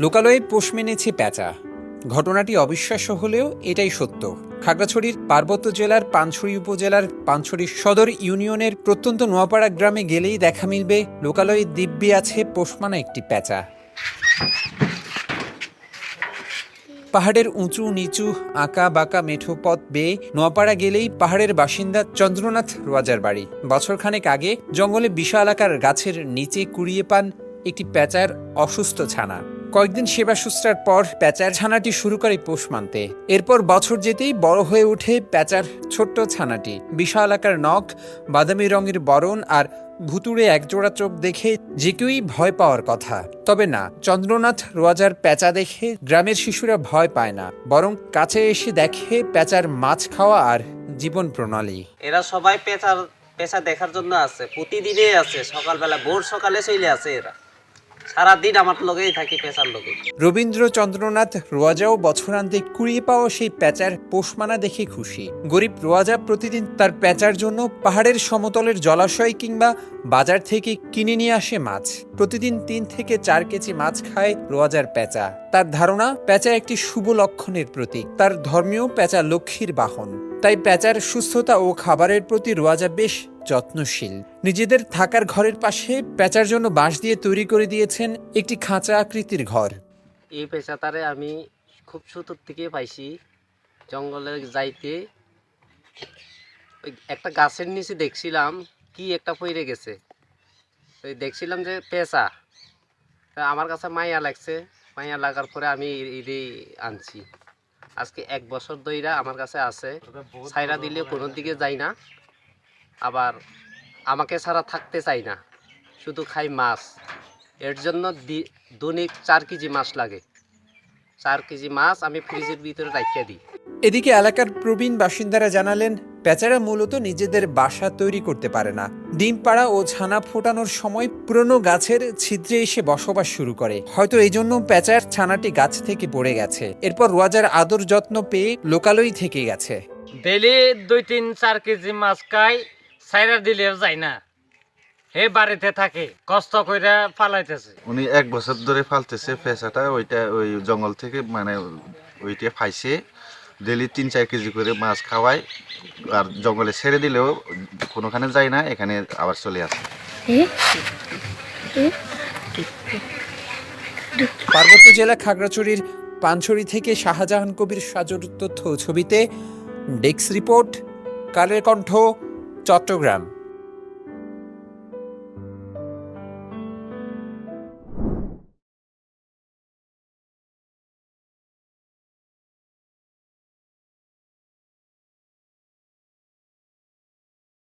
লোকালয়ে পোষ মেনেছে প্যাঁচা। ঘটনাটি অবিশ্বাস্য হলেও এটাই সত্য। খাগড়াছড়ির পার্বত্য জেলার পানছড়ি উপজেলার পানছড়ি সদর ইউনিয়নের প্রত্যন্ত নোয়াপাড়া গ্রামে গেলেই দেখা মিলবে, লোকালয়ে দিব্যি আছে পোষমানা একটি পেঁচা পাহাড়ের উঁচু, নিচু, আঁকা বাঁকা মেঠো পথ বেয়ে নোয়াপাড়া গেলেই পাহাড়ের বাসিন্দা চন্দ্রনাথ রাজার বাড়ি। বছরখানেক আগে জঙ্গলে বিশাল আকার গাছের নিচে কুড়িয়ে পান একটি প্যাঁচার অসুস্থ ছানা। কয়েকদিন সেবা শুশ্রার পর প্যাঁচার ছানাটি শুরু করে পোষ মানতে। এরপর বছর যেতেই বড় হয়ে ওঠে প্যাঁচার ছোট্ট ছানাটি। বিশাল আকার নখ, বাদামি রঙের বরণ আর ভুতুড়ে একজোড়া চোখ দেখে যে কেউই ভয় পাওয়ার কথা। তবে না, চন্দ্রনাথ রোয়াজার প্যাঁচা দেখে গ্রামের শিশুরা ভয় পায় না। বরং কাছে এসে দেখে প্যাঁচার মাছ খাওয়া আর জীবন প্রণালী। এরা সবাই পেঁচার পেঁচা দেখার জন্য আছে। প্রতিদিনই আছে। সকালবেলা, ভোর সকালে চলে আছে এরা। সারাদিন আমার লগেই থাকি পেঁচার লগে রবীন্দ্র চন্দ্রনাথ রোয়াজাও বছরান্তে কুড়িয়ে পাওয়া সেই প্যাঁচার পোষমানা দেখে খুশি। গরিব রোয়াজা প্রতিদিন তার প্যাঁচার জন্য পাহাড়ের সমতলের জলাশয় কিংবা বাজার থেকে কিনে নিয়ে আসে মাছ। প্রতিদিন তিন থেকে চার কেজি মাছ খায় রোয়াজার প্যাঁচা। তার ধারণা, প্যাঁচা একটি শুভ লক্ষণের প্রতীক। তার ধর্মীয় প্যাঁচা লক্ষ্মীর বাহন। তাই প্যাঁচার সুস্থতা ও খাবারের প্রতি রোয়াজা বেশ যত্নশীল। নিজেদের থাকার ঘরের পাশে পেঁচার জন্য বাঁশ দিয়ে তৈরি করে দিয়েছেন একটি খাঁচা আকৃতির ঘর। এই পেঁচাটারে আমি খুব ছোটোর থেকে পাইছি জঙ্গলে যাইতে। ওই একটা গাছের নিচে দেখছিলাম কি একটা পইরে গেছে। তো দেখছিলাম যে পেঁচা। তা আমার কাছে মায়া লাগছে মায়া লাগার পরে আমি ইদি আনছি। আজকে এক বছর ধইরা আমার কাছে আছে। ছাইরা দিলে কোনো দিকে যাই না। আবার আমাকে ছাড়া থাকতে চাই না। শুধু খাই মাছ। এর জন্য দি- দৈনিক চার কেজি মাছ লাগে। চার কেজি মাছ আমি ফ্রিজের ভিতরে রাখিয়ে দিই। এদিকে এলাকার প্রবীণ বাসিন্দারা জানালেন প্যাঁচারা মূলত নিজেদের বাসা তৈরি করতে পারে না। ডিম পাড়া ও ছানা ফোটানোর সময় পুরনো গাছের ছিদ্রে এসে বসবাস শুরু করে। হয়তো এই জন্য প্যাঁচার ছানাটি গাছ থেকে পড়ে গেছে। এরপর রোয়াজার আদর যত্ন পেয়ে লোকালয় থেকে গেছে। ডেলি দুই তিন চার কেজি মাছ খাই। সাইরা দিলেও যায় না। হে বাড়িতে থাকে কষ্ট করে ফালাইতেছে। উনি এক বছর ধরে ফালতেছে পেশাটা ওইটা ওই জঙ্গল থেকে মানে ওইটা ফাইছে। ডেলি তিন চার কেজি করে মাছ খাওয়ায় আর জঙ্গলে ছেড়ে দিলেও কোনোখানে যায় না এখানে আবার চলে আসে। পার্বত্য জেলা খাগড়াছড়ির পানছড়ি থেকে শাহজাহান কবির সাজর তথ্য ছবিতে ডেস্ক রিপোর্ট কালের কণ্ঠ চট্টগ্রাম